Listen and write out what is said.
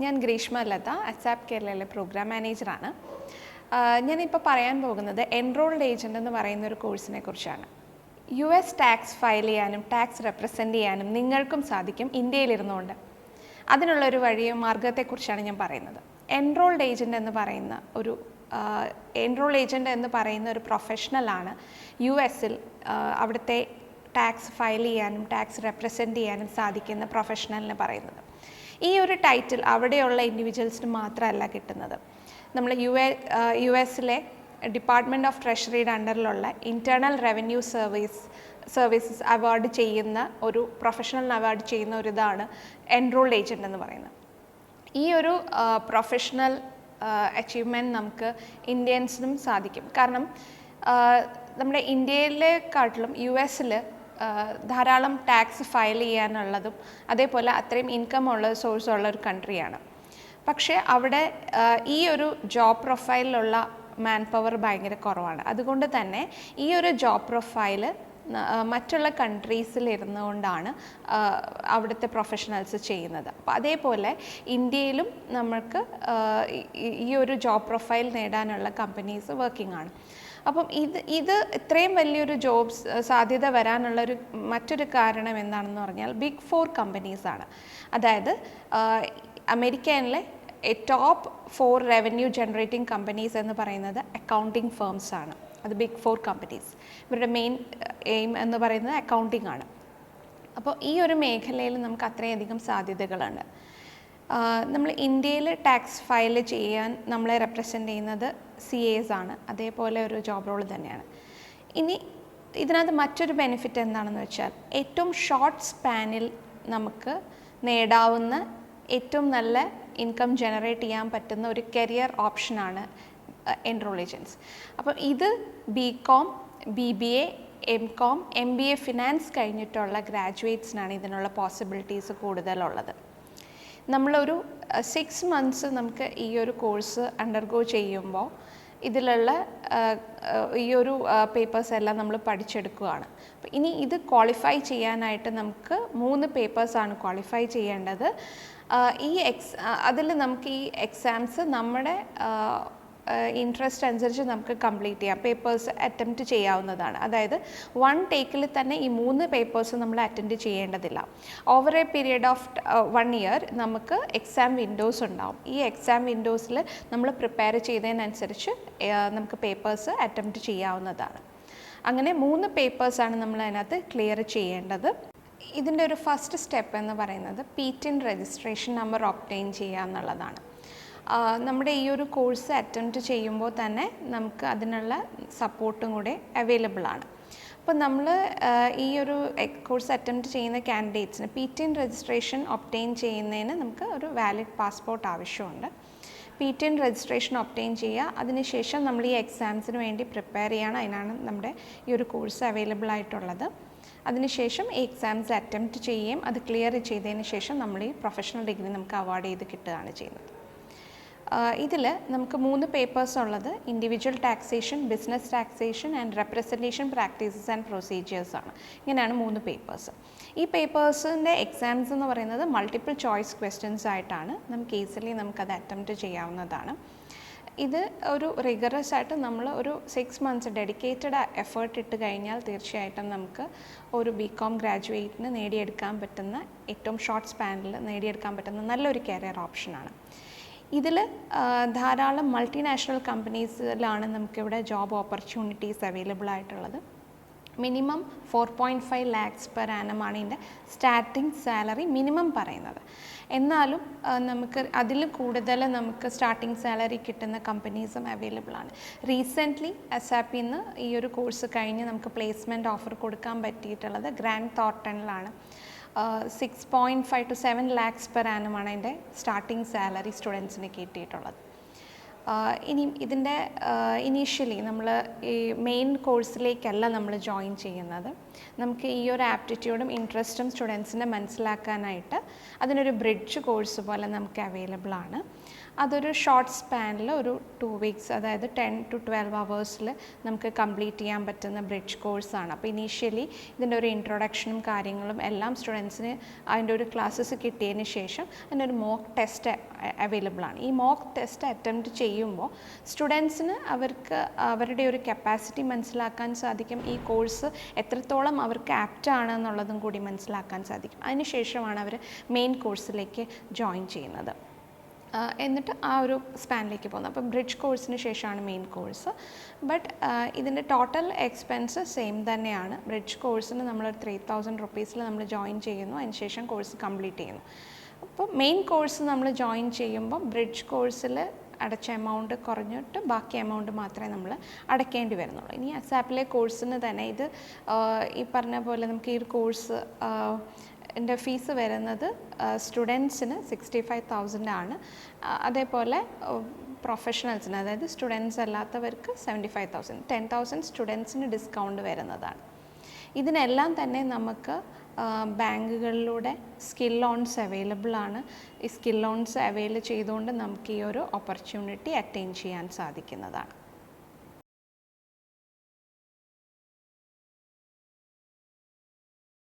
ഞാൻ ഗ്രീഷ്മ ലത അസാപ് കേരളയിലെ പ്രോഗ്രാം മാനേജറാണ് ഞാനിപ്പോൾ പറയാൻ പോകുന്നത് എൻറോൾഡ് ഏജന്റ് എന്ന് പറയുന്ന ഒരു കോഴ്സിനെ കുറിച്ചാണ്. യു എസ് ടാക്സ് ഫയൽ ചെയ്യാനും ടാക്സ് റെപ്രസെന്റ് ചെയ്യാനും നിങ്ങൾക്കും സാധിക്കും ഇന്ത്യയിലിരുന്നുകൊണ്ട്. അതിനുള്ളൊരു വഴിയും മാർഗത്തെക്കുറിച്ചാണ് ഞാൻ പറയുന്നത്. എൻറോൾഡ് ഏജന്റ് എന്ന് പറയുന്ന ഒരു എൻറോൾ ഏജന്റ് എന്ന് പറയുന്ന ഒരു പ്രൊഫഷണലാണ് യു എസിൽ അവിടുത്തെ ടാക്സ് ഫയൽ ചെയ്യാനും ടാക്സ് റെപ്രസെന്റ് ചെയ്യാനും സാധിക്കുന്ന പ്രൊഫഷണലിന് പറയുന്നത്. ഈ ഒരു ടൈറ്റിൽ അവിടെയുള്ള ഇൻഡിവിജ്വൽസിന് മാത്രമല്ല കിട്ടുന്നത്. നമ്മൾ യു എ യു എസിലെ ഡിപ്പാർട്ട്മെന്റ് ഓഫ് ട്രഷറിയുടെ അണ്ടറിലുള്ള internal revenue service services award ചെയ്യുന്ന ഒരു പ്രൊഫഷണൽ അവാർഡ് ചെയ്യുന്ന ഒരു ഇതാണ് എൻറോൾഡ് ഏജന്റ് എന്ന് പറയുന്നത്. ഈ ഒരു പ്രൊഫഷണൽ അച്ചീവ്മെന്റ് നമുക്ക് ഇന്ത്യൻസിനും സാധിക്കും. കാരണം നമ്മുടെ ഇന്ത്യയിലെക്കാട്ടിലും യു എസിൽ ധാരാളം ടാക്സ് ഫയൽ ചെയ്യാനുള്ളതും അതേപോലെ അത്രയും ഇൻകം ഉള്ള സോഴ്സ് ഉള്ള ഒരു കൺട്രിയാണ് പക്ഷേ അവിടെ ഈ ഒരു ജോബ് പ്രൊഫൈലിലുള്ള മാൻ പവർ ഭയങ്കര കുറവാണ്. അതുകൊണ്ട് തന്നെ ഈ ഒരു ജോബ് പ്രൊഫൈൽ മറ്റുള്ള കൺട്രീസിൽ ഇരുന്നുകൊണ്ടാണ് അവിടുത്തെ പ്രൊഫഷണൽസ് ചെയ്യുന്നത്. അപ്പോൾ അതേപോലെ ഇന്ത്യയിലും നമുക്ക് ഈ ഒരു ജോബ് പ്രൊഫൈൽ നേടാനുള്ള കമ്പനീസ് വർക്കിംഗ് ആണ്. അപ്പം ഇത് ഇത് ഇത്രയും വലിയൊരു ജോബ്സ് സാധ്യത വരാനുള്ള ഒരു മറ്റൊരു കാരണം എന്താണെന്ന് പറഞ്ഞാൽ ബിഗ് ഫോർ കമ്പനീസാണ് അതായത് അമേരിക്കയിലെ top four revenue generating companies എന്ന് പറയുന്നത് അക്കൗണ്ടിങ് ഫേംസ് ആണ്. അത് ബിഗ് ഫോർ കമ്പനീസ് ഇവരുടെ മെയിൻ എയിം എന്ന് പറയുന്നത് അക്കൗണ്ടിങ് ആണ്. അപ്പോൾ ഈ ഒരു മേഖലയിൽ നമുക്ക് അത്രയധികം സാധ്യതകളുണ്ട് നമ്മൾ ഇന്ത്യയിൽ ടാക്സ് ഫയൽ ചെയ്യാൻ നമ്മളെ റെപ്രസെന്റ് ചെയ്യുന്നത് സി എസ് ആണ്. അതേപോലെ ഒരു ജോബ് റോൾ തന്നെയാണ്. ഇനി ഇതിനകത്ത് മറ്റൊരു ബെനിഫിറ്റ് എന്താണെന്ന് വെച്ചാൽ ഏറ്റവും ഷോർട്ട് സ്പാനിൽ നമുക്ക് നേടാവുന്ന ഏറ്റവും നല്ല ഇൻകം ജനറേറ്റ് ചെയ്യാൻ പറ്റുന്ന ഒരു കരിയർ ഓപ്ഷനാണ് എൻറോൾ അപ്പം ഇത് B com B B A M com M B A finance കഴിഞ്ഞിട്ടുള്ള ഗ്രാജുവേറ്റ്സിനാണ് ഇതിനുള്ള പോസിബിലിറ്റീസ് കൂടുതലുള്ളത്. നമ്മളൊരു സിക്സ് മന്ത്സ് നമുക്ക് ഈ ഒരു കോഴ്സ് അണ്ടർഗോ ചെയ്യുമ്പോൾ ഇതിലുള്ള ഈ ഒരു പേപ്പേഴ്സ് എല്ലാം നമ്മൾ പഠിച്ചെടുക്കുകയാണ്. ഇനി ഇത് ക്വാളിഫൈ ചെയ്യാനായിട്ട് നമുക്ക് മൂന്ന് പേപ്പേഴ്സാണ് ക്വാളിഫൈ ചെയ്യേണ്ടത്. ഈ എക്സ് അതിൽ നമുക്ക് ഈ എക്സാംസ് നമ്മുടെ ഇൻട്രസ്റ്റ് അനുസരിച്ച് നമുക്ക് കംപ്ലീറ്റ് ചെയ്യാം. പേപ്പേഴ്സ് അറ്റംപ്റ്റ് ചെയ്യാവുന്നതാണ്. അതായത് വൺ ടേക്കിൽ തന്നെ ഈ മൂന്ന് പേപ്പേഴ്സ് നമ്മൾ അറ്റൻഡ് ചെയ്യേണ്ടതില്ല. Over a period of one year നമുക്ക് എക്സാം വിൻഡോസ് ഉണ്ടാവും. ഈ എക്സാം വിൻഡോസിൽ നമ്മൾ പ്രിപ്പയർ ചെയ്തതിനനുസരിച്ച് നമുക്ക് പേപ്പേഴ്സ് അറ്റംപ്റ്റ് ചെയ്യാവുന്നതാണ്. അങ്ങനെ മൂന്ന് പേപ്പേഴ്സാണ് നമ്മൾ അതിനകത്ത് ക്ലിയർ ചെയ്യേണ്ടത്. ഇതിന്റെ ഒരു ഫസ്റ്റ് സ്റ്റെപ്പ് എന്ന് പറയുന്നത് P TIN registration number obtain ചെയ്യുക എന്നുള്ളതാണ് നമ്മുടെ ഈ ഒരു കോഴ്സ് അറ്റംപ്റ്റ് ചെയ്യുമ്പോൾ തന്നെ നമുക്ക് അതിനുള്ള സപ്പോർട്ടും കൂടെ അവൈലബിൾ ആണ്. അപ്പോൾ നമ്മൾ ഈ ഒരു കോഴ്സ് അറ്റംപ്റ്റ് ചെയ്യുന്ന കാൻഡിഡേറ്റ്സിന് P T N registration obtain ചെയ്യുന്നതിന് നമുക്ക് ഒരു വാലിഡ് പാസ്പോർട്ട് ആവശ്യമുണ്ട്. P T N registration obtain ചെയ്യുക അതിനുശേഷം നമ്മൾ ഈ എക്സാംസിന് വേണ്ടി പ്രിപ്പയർ ചെയ്യണം. അതിനാണ് നമ്മുടെ ഈ ഒരു കോഴ്സ് അവൈലബിൾ ആയിട്ടുള്ളത്. അതിനുശേഷം ഈ എക്സാംസ് അറ്റംപ്റ്റ് ചെയ്യുകയും അത് ക്ലിയർ ചെയ്തതിന് ശേഷം നമ്മൾ ഈ പ്രൊഫഷണൽ ഡിഗ്രി നമുക്ക് അവാർഡ് ചെയ്ത് കിട്ടുകയാണ് ചെയ്യുന്നത്. ഇതിൽ നമുക്ക് മൂന്ന് പേപ്പേഴ്സ് ഉള്ളത്. Individual taxation business taxation and representation practices and procedures ആണ്. ഇങ്ങനെയാണ് മൂന്ന് പേപ്പേഴ്സ് ഈ പേപ്പേഴ്സിന്റെ എക്സാംസ് എന്ന് പറയുന്നത് മൾട്ടിപ്പിൾ ചോയ്സ് ക്വസ്റ്റ്യൻസ് ആയിട്ടാണ് നമുക്ക് ഈസിലി നമുക്കത് അറ്റംപ്റ്റ് ചെയ്യാവുന്നതാണ്. ഇത് ഒരു റിഗറസ് ആയിട്ട് നമ്മൾ ഒരു സിക്സ് മന്ത്സ് ഡെഡിക്കേറ്റഡ് എഫേർട്ട് ഇട്ട് കഴിഞ്ഞാൽ തീർച്ചയായിട്ടും നമുക്ക് ഒരു ബി കോം ഗ്രാജുവേറ്റിന് നേടിയെടുക്കാൻ പറ്റുന്ന ഏറ്റവും ഷോർട്ട് സ്പാനിൽ നേടിയെടുക്കാൻ പറ്റുന്ന നല്ലൊരു കരിയർ ഓപ്ഷനാണ് ഇതിൽ ധാരാളം മൾട്ടിനാഷണൽ കമ്പനീസിലാണ് നമുക്കിവിടെ ജോബ് ഓപ്പർച്യൂണിറ്റീസ് അവൈലബിൾ ആയിട്ടുള്ളത്. Minimum four point five lakhs per ആനമാണ് ഇതിന്റെ സ്റ്റാർട്ടിംഗ് സാലറി മിനിമം പറയുന്നത്. എന്നാലും നമുക്ക് അതിൽ കൂടുതൽ നമുക്ക് സ്റ്റാർട്ടിംഗ് സാലറി കിട്ടുന്ന കമ്പനീസും അവൈലബിൾ ആണ്. റീസെന്റ്ലി അസാപ്പിന്ന് ഈ ഒരു കോഴ്സ് കഴിഞ്ഞ് നമുക്ക് പ്ലേസ്മെന്റ് ഓഫർ കൊടുക്കാൻ പറ്റിയിട്ടുള്ളത് grand തോട്ടണിലാണ് six point five to seven lakhs per ആനുമാണ് അതിന്റെ സ്റ്റാർട്ടിംഗ് സാലറി സ്റ്റുഡൻസിന് കിട്ടിയിട്ടുള്ളത്. ഇനി ഇതിന്റെ ഇനീഷ്യലി നമ്മൾ ഈ മെയിൻ കോഴ്സിലേക്കല്ല നമ്മൾ ജോയിൻ ചെയ്യുന്നത്. നമുക്ക് ഈ ഒരു ആപ്റ്റിറ്റ്യൂഡും ഇൻട്രസ്റ്റും സ്റ്റുഡൻസിനെ മനസ്സിലാക്കാനായിട്ട് അതിനൊരു ബ്രിഡ്ജ് കോഴ്സ് പോലെ നമുക്ക് അവൈലബിൾ ആണ്. അതൊരു ഷോർട്ട് സ്പാനിൽ ഒരു ടു വീക്സ് അതായത് ടെൻ ടു ട്വൽവ് അവേഴ്സിൽ നമുക്ക് കംപ്ലീറ്റ് ചെയ്യാൻ പറ്റുന്ന ബ്രിഡ്ജ് കോഴ്സാണ് അപ്പോൾ ഇനീഷ്യലി ഇതിന്റെ ഒരു ഇൻട്രൊഡക്ഷനും കാര്യങ്ങളും എല്ലാം സ്റ്റുഡൻസിന് അതിന്റെ ഒരു ക്ലാസ്സസ് കിട്ടിയതിന് ശേഷം അതിനൊരു മോക്ക് ടെസ്റ്റ് അവൈലബിൾ ആണ്. ഈ മോക്ക് ടെസ്റ്റ് അറ്റംപ്റ്റ് ചെയ്യുമ്പോൾ സ്റ്റുഡൻസിന് അവർക്ക് അവരുടെ ഒരു കപ്പാസിറ്റി മനസ്സിലാക്കാൻ സാധിക്കും. ഈ കോഴ്സ് എത്രത്തോളം അവർക്ക് ആപ്റ്റ് ആണ് എന്നുള്ളതും കൂടി മനസ്സിലാക്കാൻ സാധിക്കും. അതിനുശേഷമാണ് അവർ മെയിൻ കോഴ്സിലേക്ക് ജോയിൻ ചെയ്യുന്നത്. എന്നിട്ട് ആ ഒരു സ്പാനിലേക്ക് പോകുന്നത് അപ്പം ബ്രിഡ്ജ് കോഴ്സിന് ശേഷമാണ് മെയിൻ കോഴ്സ് ബട്ട് ഇതിന്റെ ടോട്ടൽ എക്സ്പെൻസ് സെയിം തന്നെയാണ്. ബ്രിഡ്ജ് കോഴ്സിന് നമ്മൾ ത്രീ തൗസൻഡ് റുപ്പീസിൽ നമ്മൾ ജോയിൻ ചെയ്യുന്നു. അതിനുശേഷം കോഴ്സ് കംപ്ലീറ്റ് ചെയ്യുന്നു. അപ്പോൾ മെയിൻ കോഴ്സ് നമ്മൾ ജോയിൻ ചെയ്യുമ്പോൾ ബ്രിഡ്ജ് കോഴ്സിൽ അടച്ച എമൗണ്ട് കുറഞ്ഞിട്ട് ബാക്കി എമൗണ്ട് മാത്രമേ നമ്മൾ അടയ്ക്കേണ്ടി വരുന്നുള്ളൂ. ഇനി അസാപ്പിലെ കോഴ്സിന് തന്നെ ഇത് ഈ പറഞ്ഞ പോലെ നമുക്ക് ഈ ഒരു കോഴ്സ് എന്റെ ഫീസ് വരുന്നത് സ്റ്റുഡൻസിന് സിക്സ്റ്റി ഫൈവ് തൗസൻഡ് ആണ്. അതേപോലെ പ്രൊഫഷണൽസിന് അതായത് സ്റ്റുഡൻസ് അല്ലാത്തവർക്ക് seventy five thousand ten thousand സ്റ്റുഡൻസിന് ഡിസ്കൗണ്ട് വരുന്നതാണ്. ഇതിനെല്ലാം തന്നെ നമുക്ക് ബാങ്കുകളിലൂടെ സ്കിൽ ലോൺസ് അവൈലബിൾ ആണ് ഈ സ്കിൽ ലോൺസ് അവൈൽ ചെയ്തുകൊണ്ട് നമുക്ക് ഈ ഒരു ഓപ്പർച്യൂണിറ്റി അറ്റൈൻ ചെയ്യാൻ സാധിക്കുന്നതാണ്.